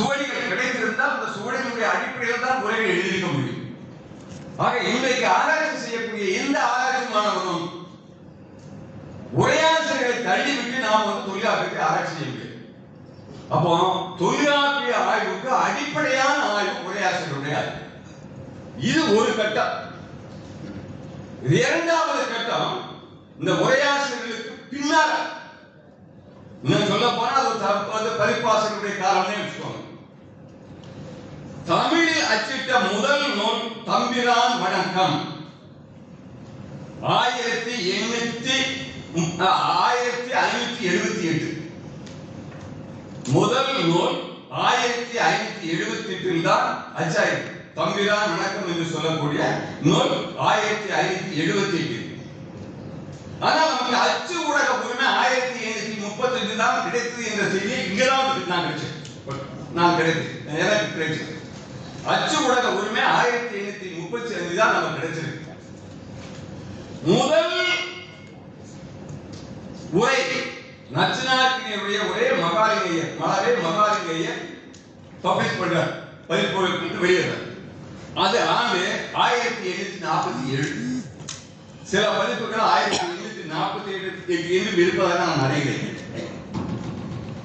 சுவடிகள் கிடைத்திருந்தால் அந்த சுவடிகளுடைய அடிப்படையில் தான் உரைகள் எழுதியிருக்க முடியும். ஆக இன்றைக்கு ஆராய்ச்சி செய்யக்கூடிய எந்த ஆராய்ச்சி மாணவனும் உரையாசிரியர்களை தள்ளிவிட்டு நாம் வந்து தொழிலாளர்களுக்கு ஆராய்ச்சி செய்ய முடியும் அப்போ தொழிலாக்கிய ஆய்வுக்கு அடிப்படையான ஆய்வு உரையாசிரியருடைய ஆய்வு இது ஒரு கட்டம். இரண்டாவது கட்டம். இந்த உரையாசிரியர்களுக்கு பின்னால். இன்னும் சொல்ல போனா அது ஒரு த- அது வச்சுக்கோங்க. தமிழில் அச்சிட்ட முதல் நூல் தம்பிரான் வணக்கம். ஆயிரத்தி எண்ணூத்தி ஆயிரத்தி ஐநூத்தி எழுபத்தி எட்டு. முதல் நூல் ஆயிரத்தி ஐநூத்தி எழுபத்தி எட்டில் தான் அச்சாயிருக்கு தம்பிரான் வணக்கம் என்று சொல்லக்கூடிய நூல் ஆயிரத்தி ஐநூத்தி எழுபத்தி எட்டு. ஆனால் நமக்கு அச்சு ஊடக உரிமை ஆயிரத்தி எண்ணூத்தி முப்பத்தி தான் கிடைத்தது என்ற செய்தி இங்கதான் நான் கிடைச்சேன். நான் கிடைத்தது எனக்கு கிடைச்சது. அச்சு ஊடக உரிமை ஆயிரத்தி எண்ணூத்தி முப்பத்தி அஞ்சு தான் நமக்கு கிடைச்சிருக்கு. முதல் உரை நச்சினார்கினுடைய ஒரே மகாலிங்கையர் மலரே மகாலிங்கையர் பப்ளிஷ் பண்றார் பதிப்பொருட்களுக்கு வெளியிடுறார். அது ஆண்டு ஆயிரத்தி எண்ணூத்தி நாற்பத்தி ஏழு. சில பதிப்புகள் ஆயிரத்தி எண்ணூத்தி நாற்பத்தி ஏழு என்று இருப்பதாக நான் அறிகிறேன்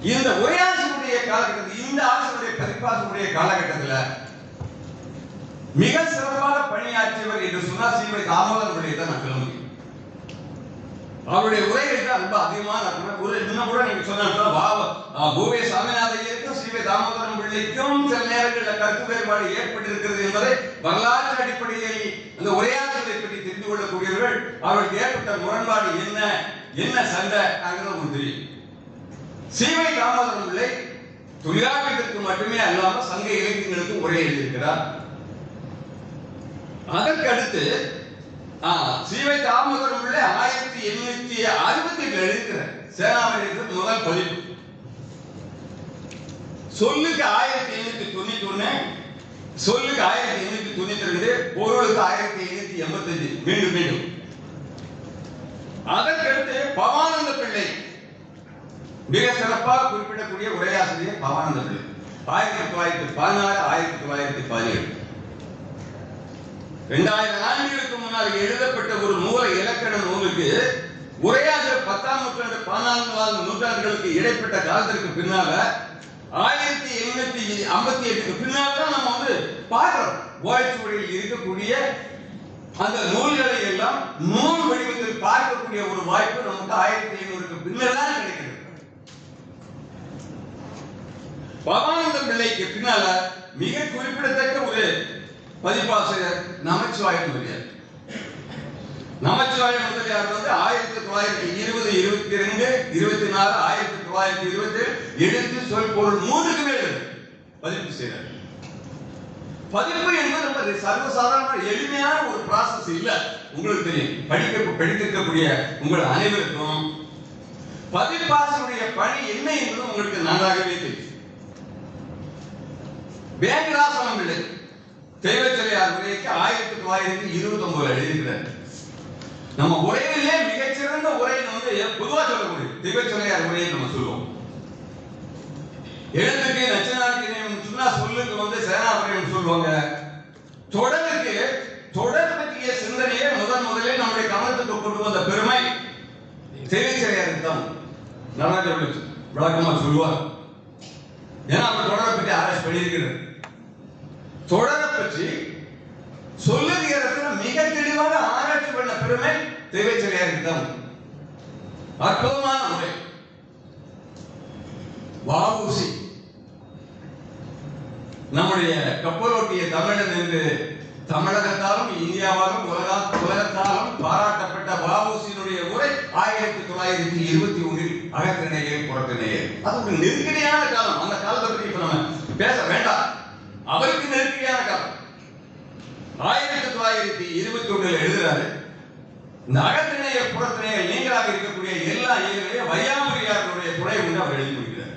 இந்த உரையாசிரியருடைய காலகட்டத்தில் இந்த ஆசிரியருடைய பதிப்பாசிரியருடைய காலகட்டத்தில் மிக சிறப்பாக பணியாற்றியவர் என்று சொன்னால் ஸ்ரீமதி தாமோதரன் தான் நான் சொல்ல முடியும் அவருடைய உரையை தான் ரொம்ப அதிகமான அர்த்தம். ஒரு இன்னும் கூட நீங்க சொன்னா பூவே சாமிநாதையருக்கும் ஐயருக்கும் ஸ்ரீமதி தாமோதரன் பிள்ளைக்கும் சில நேரங்களில் கருத்து வேறுபாடு ஏற்பட்டிருக்கிறது என்பதை வரலாற்று அடிப்படையில் அந்த உரையாடலை பற்றி தெரிந்து கொள்ளக்கூடியவர்கள் அவருக்கு ஏற்பட்ட முரண்பாடு என்ன என்ன சண்டை அங்கிறது தெரியும் சீவை தாமோதரன் பிள்ளை தொழிலாளர்களுக்கு மட்டுமே அல்லாமல் சங்க இலக்கியங்களுக்கும் உரை எழுதியிருக்கிறார் அதற்கு அடுத்து ஆ, சீவை தாமோதரம் உள்ள ஆயிரத்தி எண்ணூத்தி அறுபத்தி எட்டுல எழுதியிருக்கிறார். சேனாபதிக்கு முதல் பதிப்பு சொல்லுக்கு ஆயிரத்தி எண்ணூத்தி தொண்ணூத்தி ஒண்ணு சொல்லுக்கு ஆயிரத்தி எண்ணூத்தி தொண்ணூத்தி ரெண்டு பொருளுக்கு ஆயிரத்தி எண்ணூத்தி எண்பத்தஞ்சு. மீண்டும் மீண்டும். அதற்கடுத்து பவானந்த பிள்ளை. மிக சிறப்பாக குறிப்பிடக்கூடிய உரையாசிரியர் பவானந்த பிள்ளை. ஆயிரத்தி தொள்ளாயிரத்தி பதினாறு ஆயிரத்தி தொள்ளாயிரத்தி பதினேழு. ரெண்டாயிரம் ஆண்டுகளுக்கு முன்னால் எழுதப்பட்ட ஒரு நூலை இலக்கண நூலுக்கு உரையாசிரியர் பத்தாம் நூற்றாண்டு பதினான்காவது நூற்றாண்டுகளுக்கு இடைப்பட்ட காலத்திற்கு பின்னால ஆயிரத்தி எண்ணூத்தி ஐம்பத்தி எட்டுக்கு பின்னால் தான் நம்ம வந்து பார்க்கிறோம். ஓய்ச்சுவடியில் இருக்கக்கூடிய அந்த நூல்களை எல்லாம் நூல் வடிவத்தில் பார்க்கக்கூடிய ஒரு வாய்ப்பு நமக்கு ஆயிரத்தி ஐநூறுக்கு பின்னர் தான் கிடைக்கிறது. பவானந்த பிள்ளைக்கு பின்னால மிக குறிப்பிடத்தக்க ஒரு பதிப்பாசிரியர் நமச்சிவாய முதலியார். நமச்சிவாய முதலியார் வந்து ஆயிரத்தி தொள்ளாயிரத்தி இருபது இருபத்தி ரெண்டு இருபத்தி நாலு ஆயிரத்தி தொள்ளாயிரத்தி இருபத்தி எழுத்து சொல் பொருள் மூன்றுக்கு மேல் பதிப்பு செய்கிறார் பதிப்பு என்பது ரொம்ப சர்வசாதாரண எளிமையான ஒரு ப்ராசஸ் இல்ல. உங்களுக்கு தெரியும். படிக்க படித்திருக்கக்கூடிய உங்கள் அனைவருக்கும் பதிப்பாசனுடைய பணி என்ன என்பது உங்களுக்கு நன்றாகவே தெரியும். வேங்கராசனம் இல்லை தேவச்சலையார் உரைக்கு ஆயிரத்தி தொள்ளாயிரத்தி இருபத்தி ஒன்பதுல எழுதியிருக்கிறார். நம்ம உரையிலே மிகச்சிறந்த உரைன்னு வந்து பொதுவா சொல்லக்கூடிய தெய்வச்சலையார் உரையை நம்ம சொல்லுவோம். எழுத்துக்கு நச்சனாருக்கு சொன்னா சொல்லுக்கு வந்து சேனாபுரியம் சொல்லுவாங்க. தொடருக்கு தொடர் பற்றிய சிந்தனையே முதன் முதலில் நம்முடைய கவனத்துக்கு கொண்டு வந்த பெருமை தேவச்சலையாருக்கு தான். நடராஜ விளக்கமா சொல்லுவார். ஏன்னா அவர் தொடரை பற்றி ஆராய்ச்சி பண்ணியிருக்கிறார். தொடரை பற்றி சொல்லுகிறதுல மிக தெளிவாக ஆராய்ச்சி பண்ண பெருமை தேவைச்சலையாருக்கு தான் அற்புதமான முறை. வாவூசி நம்முடைய கப்பலோட்டிய தமிழன் என்று தமிழகத்தாலும் இந்தியாவாலும் உலகா உலகத்தாலும் பாராட்டப்பட்ட வாவூசியினுடைய உரை ஆயிரத்தி தொள்ளாயிரத்தி இருபத்தி ஒன்றில் அகத்திணையில் புறத்திணையில் அது ஒரு நெருக்கடியான காலம். அந்த காலத்தை பற்றி இப்ப நம்ம பேச வேண்டாம் அவருக்கு நெருக்கடியான காலம் ஆயிரத்தி தொள்ளாயிரத்தி இருபத்தி ஒண்ணுல எழுதுறாரு நகத்தினைய புறத்தினைய நீங்களாக இருக்கக்கூடிய எல்லா இயல்களையும் வையாமரியாருடைய துணை கொண்டு அவர் எழுதி முடிக்கிறார்.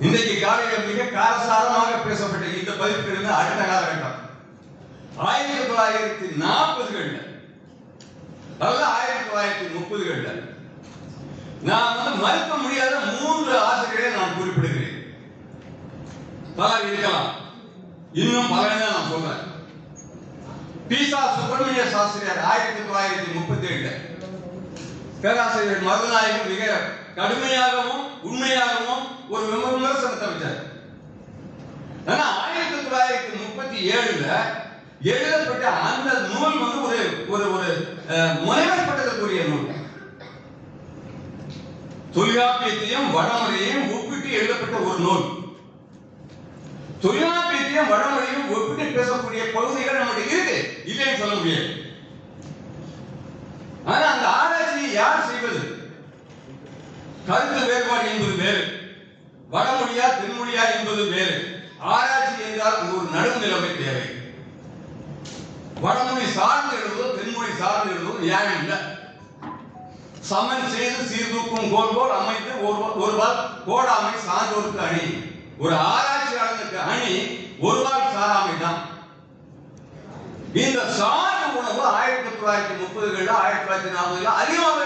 இன்றைக்கு காலையில் மிக காரசாரமாக பேசப்பட்ட இந்த பதிப்பிலிருந்து அடுத்த காலகட்டம் ஆயிரத்தி தொள்ளாயிரத்தி நாற்பதுகள்ல அல்ல ஆயிரத்தி தொள்ளாயிரத்தி முப்பதுகள்ல நான் வந்து மறுக்க முடியாத மூன்று பலர் இருக்கலாம். இன்னும் பலர் நான் சொல்றேன். பீசா சுப்பிரமணிய சாஸ்திரியார் ஆயிரத்தி தொள்ளாயிரத்தி முப்பத்தி ஏழுல பேராசிரியர் மருதநாயகம் மிக கடுமையாகவும் உண்மையாகவும் ஒரு விமர்சனத்தை வச்சார் ஆனா ஆயிரத்தி தொள்ளாயிரத்தி முப்பத்தி ஏழுல எழுதப்பட்ட அந்த நூல் வந்து ஒரு ஒரு ஒரு அஹ், முனைவற்பட்டதற்குரிய நூல். தொல்காப்பியத்தையும் வடமுறையும் ஒப்பிட்டு எழுதப்பட்ட ஒரு நூல். தொல்காப்பியத்தையும் வடமொழியும் ஒப்பிட்டு பேசக்கூடிய பகுதிகள் நம்மகிட்ட இருக்கு. இல்லைன்னு சொல்ல முடியாது. ஆனா அந்த ஆராய்ச்சியை யார் செய்வது? கருத்து வேறுபாடு என்பது வேறு. வடமொழியா தென்மொழியா என்பது வேறு. ஆராய்ச்சி என்றால் ஒரு நடுநிலைமை தேவை. வடமொழி சார்ந்து எழுதுவதும் தென்மொழி சார்ந்து எழுதுவதும் நியாயம் இல்லை. சமன் செய்து சீர்தூக்கும் கோல் போல் அமைத்து ஒரு- ஒருவர் கோடாமை சான்றோருக்கு அணி. ஒரு ஆராய்ச்சியாளனுக்கு அணி நாள் சாராமை தான் இந்த சார்பு உணவு ஆயிரத்தி தொள்ளாயிரத்தி முப்பதுகள்ல ஆயிரத்தி தொள்ளாயிரத்தி நாற்பதுல அதிகமாக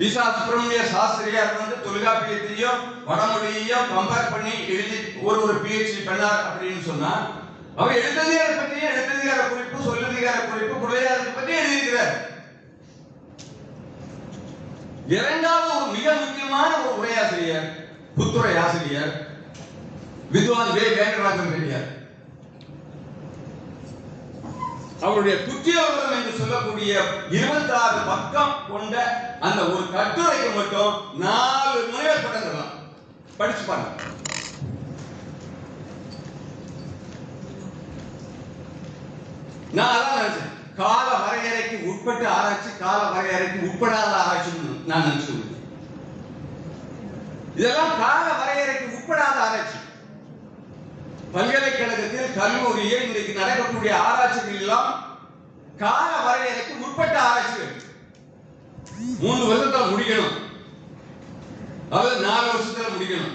விசா ஈசா சுப்பிரமணிய சாஸ்திரியார் வந்து தொல்காப்பியத்தையும் வடமொழியையும் கம்பேர் பண்ணி எழுதி ஒரு ஒரு பிஹெச்டி பண்ணார் அப்படின்னு சொன்னா அவர் எழுத்ததிகார பற்றியும் எழுத்ததிகார குறிப்பு சொல்லதிகார குறிப்பு புலையாரத்தை பற்றி எழுதியிருக்கிறார். இரண்டாவது ஒரு மிக முக்கியமான ஒரு உரையாசிரியர் புத்துரை ஆசிரியர் வித்வான் வே. வேங்கடராஜன் ரெட்டியார். அவருடைய புத்தியோகம் என்று சொல்லக்கூடிய இருபத்தி ஆறு பக்கம் கொண்ட அந்த ஒரு கட்டுரைக்கு மட்டும் நாலு முனைவர் பட்டம் படிச்சு பாருங்க. நான் அதான் நினைச்சேன். கால வரையறைக்கு உட்பட்டு ஆராய்ச்சி கால வரையறைக்கு உட்படாத ஆராய்ச்சி நான் நினைச்சு இதெல்லாம் கால வரையறைக்கு உட்படாத ஆராய்ச்சி. பல்கலைக்கழகத்தில் கல்லூரியில் இன்றைக்கு நடக்கக்கூடிய ஆராய்ச்சிகள் எல்லாம் கால வரையறைக்கு உட்பட்ட ஆராய்ச்சிகள். மூணு வருஷத்துல முடிக்கணும். அதாவது நாலு வருஷத்துல முடிக்கணும்.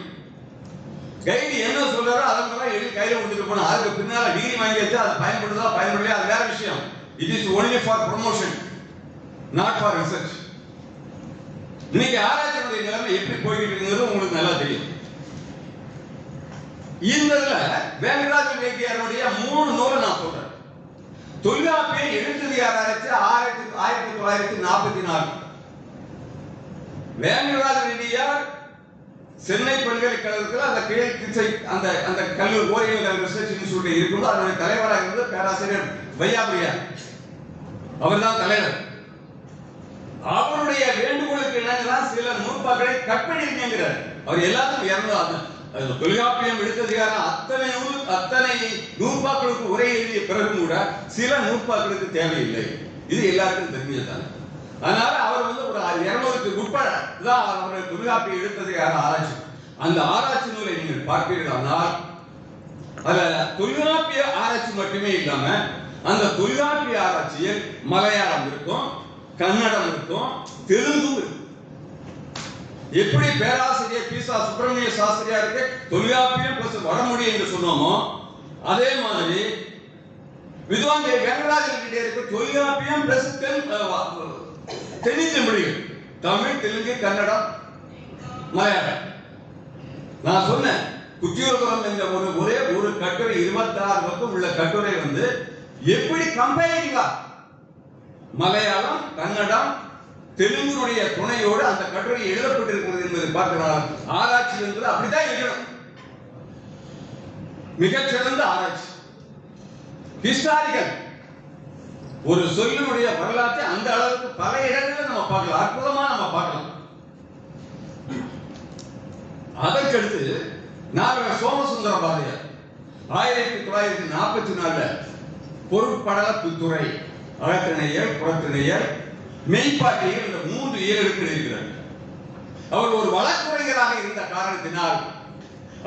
கைடு என்ன சொல்றாரோ அதெல்லாம் எழுதி கையில கொடுத்துட்டு போனோம் அதுக்கு பின்னால டிகிரி வாங்கி வச்சு அது பயன்படுதா பயன்படலையா அது வேற விஷயம். It is only for promotion not for research இன்னைக்கு ஆராய்ச்சியுடைய நிலைமை எப்படி போய்கிட்டு இருக்குங்கிறது உங்களுக்கு நல்லா தெரியும். இந்த வேங்கராஜ வேக்கியாருடைய மூணு நூலை நான் சொல்றேன் தொல்காப்பிய எழுத்ததிகார ஆராய்ச்சி ஆயிரத்தி ஆயிரத்தி தொள்ளாயிரத்தி நாற்பத்தி நாலு வேங்கராஜ ரெட்டியார் சென்னை பல்கலைக்கழகத்தில் அந்த கிழக்கு கிச்சை அந்த அந்த கல்லூரி ஓரியல் ரிசர்ச் இன்ஸ்டியூட் இருக்கும்போது அதனுடைய தலைவராக இருந்தது பேராசிரியர் வையாபுரியார். அவர்தான் தலைவர். அவருடைய வேண்டுகோளுக்கு இணங்கதான் சில நூற்பாக்களை கட் அவர் எல்லாத்துக்கும் இறந்தாங்க தொல்காப்பியம் எடுத்ததிகாரம் அத்தனை நூல் அத்தனை நூற்பாக்களுக்கு உரை எழுதிய பிறகு கூட சில நூற்பாக்களுக்கு தேவையில்லை. இது எல்லாருக்கும் தெரிஞ்சதுதான். அதனால அவர் வந்து ஒரு இருநூறுக்கு உட்பட தான் அவருடைய தொல்காப்பியம் எடுத்ததுக்காக ஆராய்ச்சி. அந்த ஆராய்ச்சி நூலை நீங்கள் பார்ப்பீர்களானால் அதுல தொல்காப்பிய ஆராய்ச்சி மட்டுமே இல்லாம அந்த தொல்காப்பிய ஆராய்ச்சியில் மலையாளம் இருக்கும் கன்னடம் இருக்கும் தெலுங்கும் இருக்கும். எப்படி பேராசிரியர் பீசா சுப்பிரமணிய சாஸ்திரியாருக்கு தொல்காப்பியம் பிளஸ் வடமொழி என்று சொன்னோமோ அதே மாதிரி வித்வான் கே. கிட்டே இருக்கு. தொல்காப்பியம் பிளஸ் தென்னிந்திய மொழிகள். தமிழ் தெலுங்கு கன்னடம் மலையாளம். நான் சொன்னேன் குச்சியோபுரம் என்ற ஒரு ஒரே ஒரு கட்டுரை இருபத்தாறு பக்கம் உள்ள கட்டுரை வந்து எப்படி கம்பெனிங்களா மலையாளம் கன்னடம் தெலுங்குனுடைய துணையோடு அந்த கட்டுரை எழுதப்பட்டிருக்கிறது என்பதை பார்க்கலாம். ஆராய்ச்சி என்பது அப்படித்தான் இருக்கணும். மிகச்சிறந்த ஆராய்ச்சி. ஹிஸ்டாரிக்கல் ஒரு சொல்லினுடைய வரலாற்றை அந்த அளவுக்கு பல இடங்களில் நம்ம பார்க்கலாம். அற்புதமா நம்ம பார்க்கலாம். அதற்கடுத்து நாகர சோமசுந்தர பாரதியார். ஆயிரத்தி தொள்ளாயிரத்தி நாற்பத்தி நாலுல பொருட்படல துறை அகத்திணையர் புறத்திணையர் மெய்ப்பாட்டியர் இந்த மூன்று இயல்களுக்கு இருக்கிறார். அவர் ஒரு வழக்குரைஞராக இருந்த காரணத்தினால்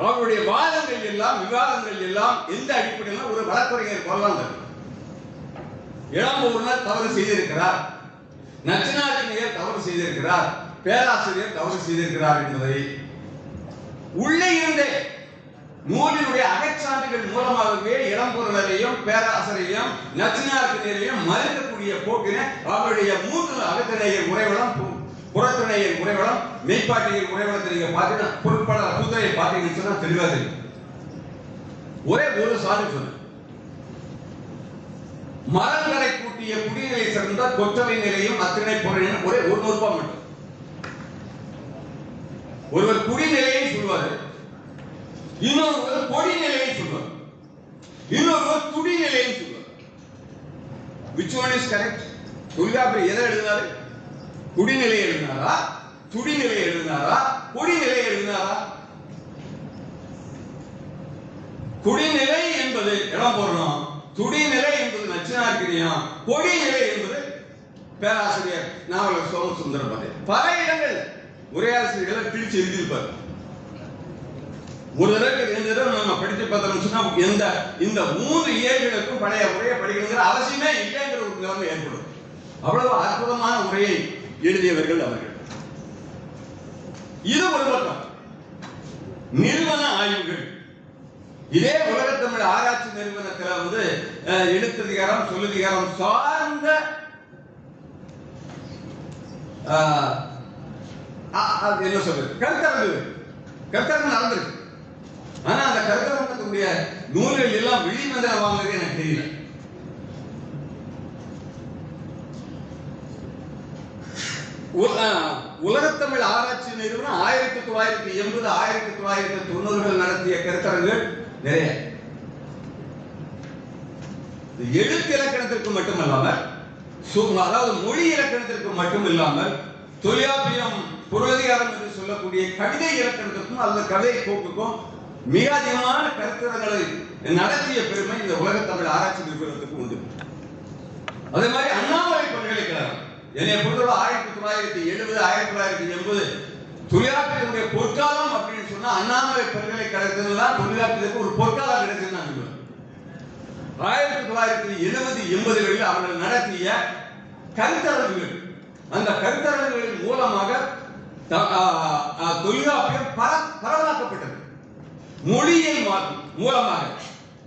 அவருடைய வாதங்கள் எல்லாம் விவாதங்கள் எல்லாம் எந்த அடிப்படையில் ஒரு வழக்குரைஞர் கொள்ளாங்க இளம்பூர்னர் தவறு செய்திருக்கிறார். நச்சினாச்சினியர் தவறு செய்திருக்கிறார். பேராசிரியர் தவறு செய்திருக்கிறார் என்பதை உள்ளே இருந்தே நூலினுடைய அகச்சான்றுகள் மூலமாகவே இளம்பொருளரையும் பேராசரையும் நச்சினார்க்கினையும் மறுக்கக்கூடிய போக்கினை அவருடைய மூன்று அகத்தினைய உறைவளம் புறத்துணையின் உறைவளம் மெய்ப்பாட்டியின் உறைவளத்தை நீங்க பார்த்தீங்கன்னா பொருட்பாளர் பூத்துறையை பார்த்தீங்கன்னு சொன்னா தெளிவா தெரியும். ஒரே ஒரு சாதி சொல்லு. மரங்களை கூட்டிய குடிநிலை சிறந்த கொற்றவை நிலையும் அத்திணை பொருளின் ஒரே ஒரு நூறுபா மட்டும். ஒருவர் குடிநிலையை சொல்வாரு இன்னொருவர் கொடிநிலையை சொல்வார். இன்னொருவர் துடிநிலையை சொல்வார். Which one is correct Tholkappiyar எதை எழுதினாரு? குடிநிலை எழுதினாரா? துடிநிலை எழுதினாரா? கொடிநிலை எழுதினாரா? குடிநிலை என்பது இடம் போடணும் துடிநிலை என்பது நச்சினார்கிரியம் கொடிநிலை என்பது பேராசிரியர் நாவலர் சோமசுந்தர பாரதி பல இடங்கள் உரையாசிரியர்களை பிரிச்சு எழுதியிருப்பார். ஒரு தடவை ரெண்டு தடவை நம்ம படித்து பார்த்தோம்னு சொன்னா எந்த இந்த மூன்று இயல்களுக்கும் பழைய உரையை படிக்கணுங்கிற அவசியமே இல்லைங்கிற ஒரு நிலைமை ஏற்படும். அவ்வளவு அற்புதமான உரையை எழுதியவர்கள் அவர்கள். இது ஒரு பக்கம். நிறுவன ஆய்வுகள். இதே உலகத்தமிழ் ஆராய்ச்சி நிறுவனத்தில் வந்து அஹ், எழுத்ததிகாரம் சொல்லதிகாரம் சார்ந்த அது என்ன சொல்றது? கருத்தரங்கு. கருத்தரங்கு நடந்திருக்கு. நூல்கள் எல்லாம் வெளிவந்தன வாங்கினது எனக்கு தெரியல. உலகத்தமிழ் ஆராய்ச்சி நிறுவனம் ஆயிரத்தி தொள்ளாயிரத்தி எண்பது ஆயிரத்தி தொள்ளாயிரத்தி தொண்ணூறுகள் நடத்திய கருத்தரங்குகள் நிறைய. எழுத்து இலக்கணத்திற்கு மட்டுமல்லாமல் அதாவது மொழி இலக்கணத்திற்கு மட்டும் இல்லாமல் தொல்காப்பியம் பொருளதிகாரம் என்று சொல்லக்கூடிய கவிதை இலக்கணத்திற்கும் அல்லது கவிதை போக்குக்கும் மிக அதிகமான கருத்தரங்களை நடத்திய பெருமை இந்த உலகத்தமிழ் ஆராய்ச்சி நிறுவனத்துக்கு உண்டு. அதே மாதிரி அண்ணாமலை பல்கலைக்கழகம். என்னை பொறுத்தவரை ஆயிரத்தி தொள்ளாயிரத்தி எழுபது ஆயிரத்தி தொள்ளாயிரத்தி எண்பது தொழிலாளர்களுடைய பொற்காலம் அப்படின்னு சொன்னா அண்ணாமலை பல்கலைக்கழகத்தில் தான் தொழிலாளர்களுக்கு ஒரு பொற்காலம் கிடைச்சிருந்தாங்க நான் சொல்லுவேன் ஆயிரத்தி தொள்ளாயிரத்தி எழுபது எண்பதுகளில் அவர்கள் நடத்திய கருத்தரங்குகள். அந்த கருத்தரங்குகளின் மூலமாக த- பர- பரவலாக்கப்பட்டது. மொழியை மூலமாக.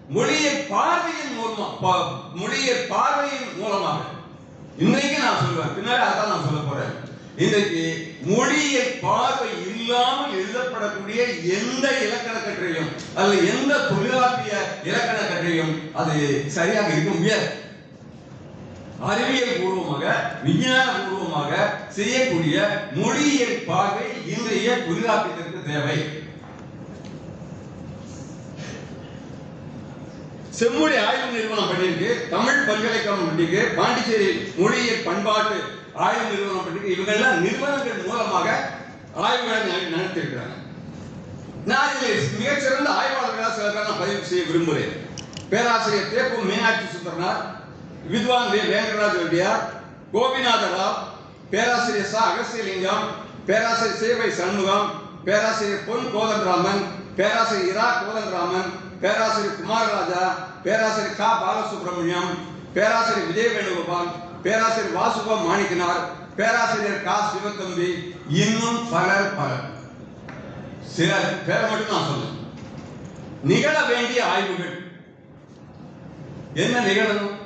மொழியை பார்வையின் மூலமா மொழியை மொழியின் பார்வையின் மூலமாக. இன்னைக்கு நான் சொல்லுவேன். பின்னாடி அதான் நான் சொல்ல போறேன். இன்றைக்கு மொழியின் பார்வை இல்லாமல் எழுதப்படக்கூடிய எந்த இலக்கண கற்றையும் அல்லது எந்த தொழிலாப்பிய இலக்கண கற்றையும் அது சரியாக இருக்க முடியாது. அறிவியல் பூர்வமாக விஞ்ஞான பூர்வமாக செய்யக்கூடிய மொழியியல் பார்வை இன்றைய தொழிலாப்பியத்திற்கு தேவை. செம்மொழி ஆய்வு நிறுவனம் பண்ணியிருக்கு தமிழ் பல்கலைக்கழகம் பண்ணிருக்கு பாண்டிச்சேரி மொழியியல் பண்பாட்டு ஆய்வு நிறுவனம் பண்ணிருக்கு இவங்கெல்லாம் நிறுவனங்கள் மூலமாக ஆய்வுகளை நட- நடத்தியிருக்கிறாங்க. நான் இதில் மிகச்சிறந்த ஆய்வாளர்களாக சில பேர் நான் பதிவு செய்ய விரும்புகிறேன். பேராசிரியர் தேப்பு மீனாட்சி சுந்தரனார் வித்வான் வே. வேங்கடராஜ் ரெட்டியார் கோபிநாத ராவ் பேராசிரியர் சா. அகஸ்தியலிங்கம் பேராசிரியர் சேவை சண்முகம் பேராசிரியர் பொன் கோதண்டராமன் பேராசிரியர் இரா. கோதண்டராமன் பேராசிரியர் குமாரராஜா பேராசிரியர் கா. பாலசுப்ரமணியம் பேராசிரியர் விஜய வேணுகோபால் பேராசிரியர் வாசுபா மாணிக்கனார் பேராசிரியர் கா. சிவத்தம்பி இன்னும் பலர் பலர். சில பேரை மட்டும் நான் சொல்லுவேன் நிகழ வேண்டிய ஆய்வுகள். என்ன நிகழணும்?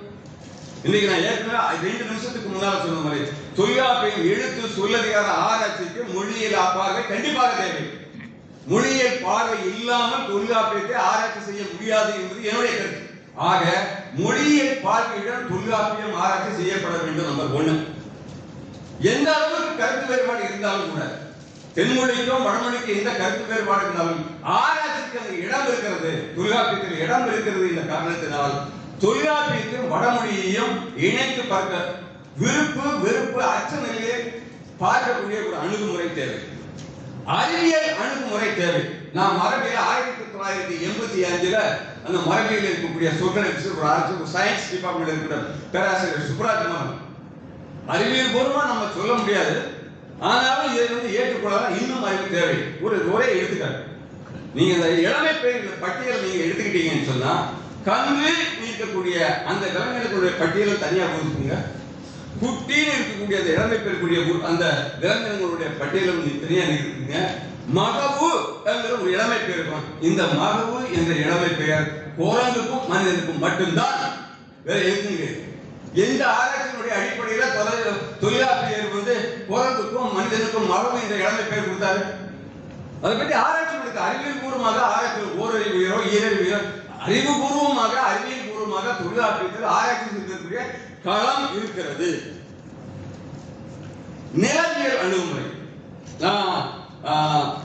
இன்னைக்கு நான் ஏற்கனவே ரெண்டு நிமிஷத்துக்கு முன்னால் சொன்ன மாதிரி தொல்காப்பியம் எழுத்து சொல்லதிகார ஆராய்ச்சிக்கு மொழியியல் அப்பாக கண்டிப்பாக தேவை. மொழியியல் பார்வை இல்லாமல் தொல்காப்பியத்தை ஆராய்ச்சி செய்ய முடியாது என்பது என்னுடைய கருத்து. ஆக மொழியியல் பார்வையுடன் தொல்காப்பியம் ஆராய்ச்சி செய்யப்பட வேண்டும் நம்பர் ஒண்ணு எந்த அளவுக்கு கருத்து வேறுபாடு இருந்தாலும் கூட தென்மொழிக்கும் வடமொழிக்கும் எந்த கருத்து வேறுபாடு இருந்தாலும் ஆராய்ச்சிக்கு அந்த இடம் இருக்கிறது தொல்காப்பியத்தில் இடம் இருக்கிறது இந்த காரணத்தினால் தொல்காப்பியத்தையும் வடமொழியையும் இணைத்து பார்க்க விருப்பு வெறுப்பு அச்ச நிலையை பார்க்கக்கூடிய ஒரு அணுகுமுறை தேவை. அறிவியல் அணுகுமுறை தேவை. நான் மரபியல் ஆயிரத்தி தொள்ளாயிரத்தி எண்பத்தி அஞ்சுல அந்த மரபியல் இருக்கக்கூடிய சொற்களை ஒரு அரசு சயின்ஸ் டிபார்ட்மெண்ட் இருக்கிற பேராசிரியர் சுப்ராஜ்மன் அறிவியல் பூர்வமாக நம்ம சொல்ல முடியாது. ஆனாலும் இதை வந்து ஏற்றுக்கொள்ளலாம். இன்னும் அறிவு தேவை. ஒரு ஒரே எடுத்துக்காட்டு. நீங்க இந்த இளமை பெயர்கள் பட்டியலை நீங்க எடுத்துக்கிட்டீங்கன்னு சொன்னா கன்று இருக்கக்கூடிய அந்த இளைஞர்களுடைய பட்டியலை தனியாக கொடுத்துங்க குட்டின்னு இருக்கக்கூடிய அந்த இளமை பெறக்கூடிய அந்த விலங்கினங்களுடைய பட்டியலை நீங்க இருக்குங்க மகவு என்கிற ஒரு இளமை பெயர் இருக்கும் இந்த மகவு என்ற இளமை பெயர் குரங்குக்கும் மனிதனுக்கும் மட்டும்தான். வேற எதுவும் எந்த ஆராய்ச்சியினுடைய அடிப்படையில் தொலை- தொல்காப்பியர் வந்து குரங்குக்கும் மனிதனுக்கும் மகவு என்ற இடமை பெயர் கொடுத்தாரு. அதை பற்றி ஆராய்ச்சி இருக்கு அறிவியல் பூர்வமாக ஆராய்ச்சி ஓரறிவியலோ உயரோ அறிவுபூர்வமாக அறிவியல் பூர்வமாக தொழிலாளத்தில் ஆராய்ச்சி இருக்கக்கூடிய களம் இருக்கிறது. நிலவியல் அணுகுமுறை.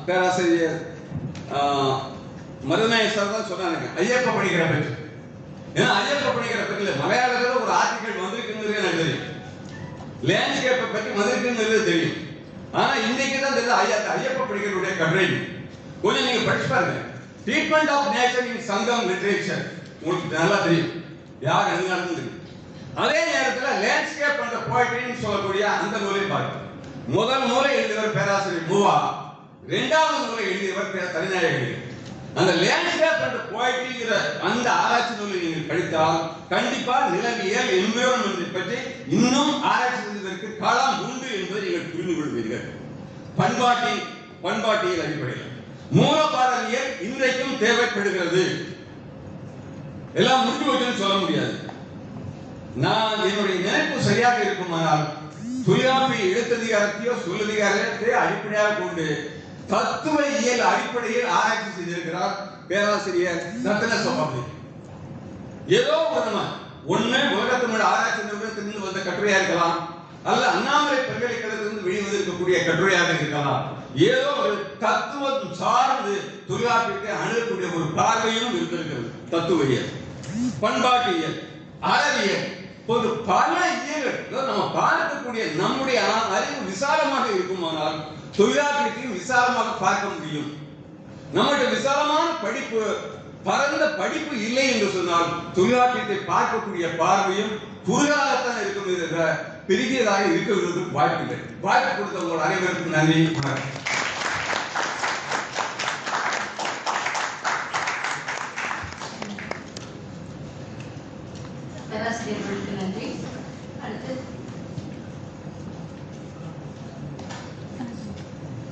பேராசிரியர் ஆ, மருதநாயகர் தான் சொன்னாங்க ஐயப்ப பணிகிற பற்றி ஏன்னா ஐயப்ப படிக்கிற பற்றி மலையாளத்தில் ஒரு ஆர்டிகல் வந்திருக்குங்கிறது எனக்கு தெரியும். லேண்ட்ஸ்கேப்பை பற்றி வந்திருக்குங்கிறது தெரியும். ஆனா இன்னைக்கு தான் தெரியுது ஐயா ஐயப்ப பணிகளுடைய கட்டுரை. கொஞ்சம் நீங்க படிச்சு பாருங்க. ட்ரீட்மெண்ட் ஆஃப் நேச்சர் இன் சங்கம் லிட்ரேச்சர் உங்களுக்கு நல்லா தெரியும். யார் எங்க தெரியும். அதே நேரத்துல லேண்ட்ஸ்கேப் அண்ட் போய்ட்ரின்னு சொல்லக்கூடிய அந்த நூலை பாருங்க. முதல் நூலை எழுதியவர் பேராசிரியர் மூவா. இரண்டாவது நூலை எழுதியவர் தனிநாயகி அந்த லேண்ட்ஸ்கேப் அண்ட் போய்ட்ரிங்கிற அந்த ஆராய்ச்சி நூலை நீங்கள் படித்தால் கண்டிப்பா நிலவியல் என்விரான்மெண்ட் பற்றி இன்னும் ஆராய்ச்சி செய்வதற்கு களம் உண்டு என்பதை நீங்கள் புரிந்து கொள்வீர்கள். பண்பாட்டின் பண்பாட்டியல் அடிப்படையில். மூலபாடவியல் இன்றைக்கும் தேவைப்படுகிறது. எல்லாம் முடிஞ்சு போச்சுன்னு சொல்ல முடியாது. நான் என்னுடைய நினைப்பு சரியாக இருக்குமானால் சுயாபி எழுத்ததிகாரத்தையோ சொல்லதிகாரத்தையோ அடிப்படையாக கொண்டு தத்துவ இயல் அடிப்படையில் ஆராய்ச்சி செய்திருக்கிறார் பேராசிரியர் ரத்ன சபாபதி. ஏதோ ஒண்ணு ஒண்ணு உலகத்தினுடைய ஆராய்ச்சி நிறுவனத்திலிருந்து வந்த கட்டுரையா இருக்கலாம் அல்ல அண்ணாமலை பல்கலைக்கழகத்திலிருந்து வெளிவந்திருக்கக்கூடிய கட்டுரையாக இருக்கலாம். ஏதோ ஒரு தத்துவம் சார்ந்து தொழிலாளர்களுக்கு அணுகக்கூடிய ஒரு பார்வையும் இருந்திருக்கிறது. தத்துவியல் பண்பாட்டியல் அறவியல் ஒரு பல இயல்கள் நம்ம பார்க்கக்கூடிய நம்முடைய அறிவு விசாலமாக இருக்குமானால் தொழிலாளர்களையும் விசாலமாக பார்க்க முடியும். நம்மகிட்ட விசாலமான படிப்பு பரந்த படிப்பு இல்லை என்று சொன்னால் தொழிலாளத்தை பார்க்கக்கூடிய பார்வையும் குறுகாகத்தான் இருக்கும் என்ற பெரியதாக இருக்கிறது வாய்ப்பில்லை. வாய்ப்பு கொடுத்தவங்க அனைவருக்கும் நன்றி வணக்கம் பேராசிரியர்களுக்கு நன்றி அடுத்து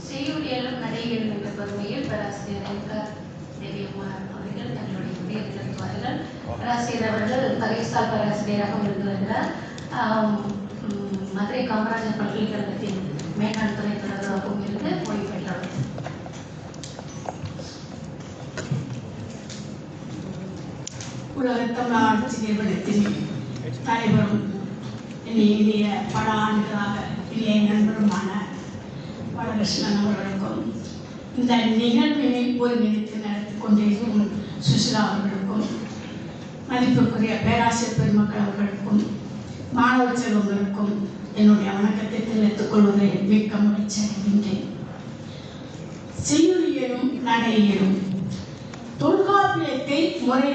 செய்யுளியலும் நடையியலும் என்ற பெருமையில் பேராசிரியர் என்கர் தேவியகுமார் அவர்கள் தங்களுடைய விடயத்தில் இருக்குவார்கள் பேராசிரியர் அவர்கள் பரிசால் பேராசிரியராக இருந்து வருகிறார் ஆம், ம், மதுரை காமராஜர் பல்கலைக்கழகத்தின் மேலாண் துறை தொடர்பாகவும் இருந்து ஓய்வு பெற்றவர் உலகத்தமிழ் ஆட்சி நிறுவனத்தில் நடைபெறும் இனிய பல ஆண்டுகளாக இனிய நண்பருமான பாலகிருஷ்ணன் அவர்களுக்கும் இந்த நிகழ்வினை ஒருங்கிணைத்து நடத்தி கொண்டிருக்கும் சுஷிலா அவர்களுக்கும் மதிப்புக்குரிய பேராசிரியர் பெருமக்கள் அவர்களுக்கும் மாணவ செல்வங்களுக்கும் என்னுடைய வணக்கத்தை தெரிவித்துக் கொள்வதை மிக்க மகிழ்ச்சி செய்யுளியலும் நடையியலும் தொல்காப்பியத்தை முறையாக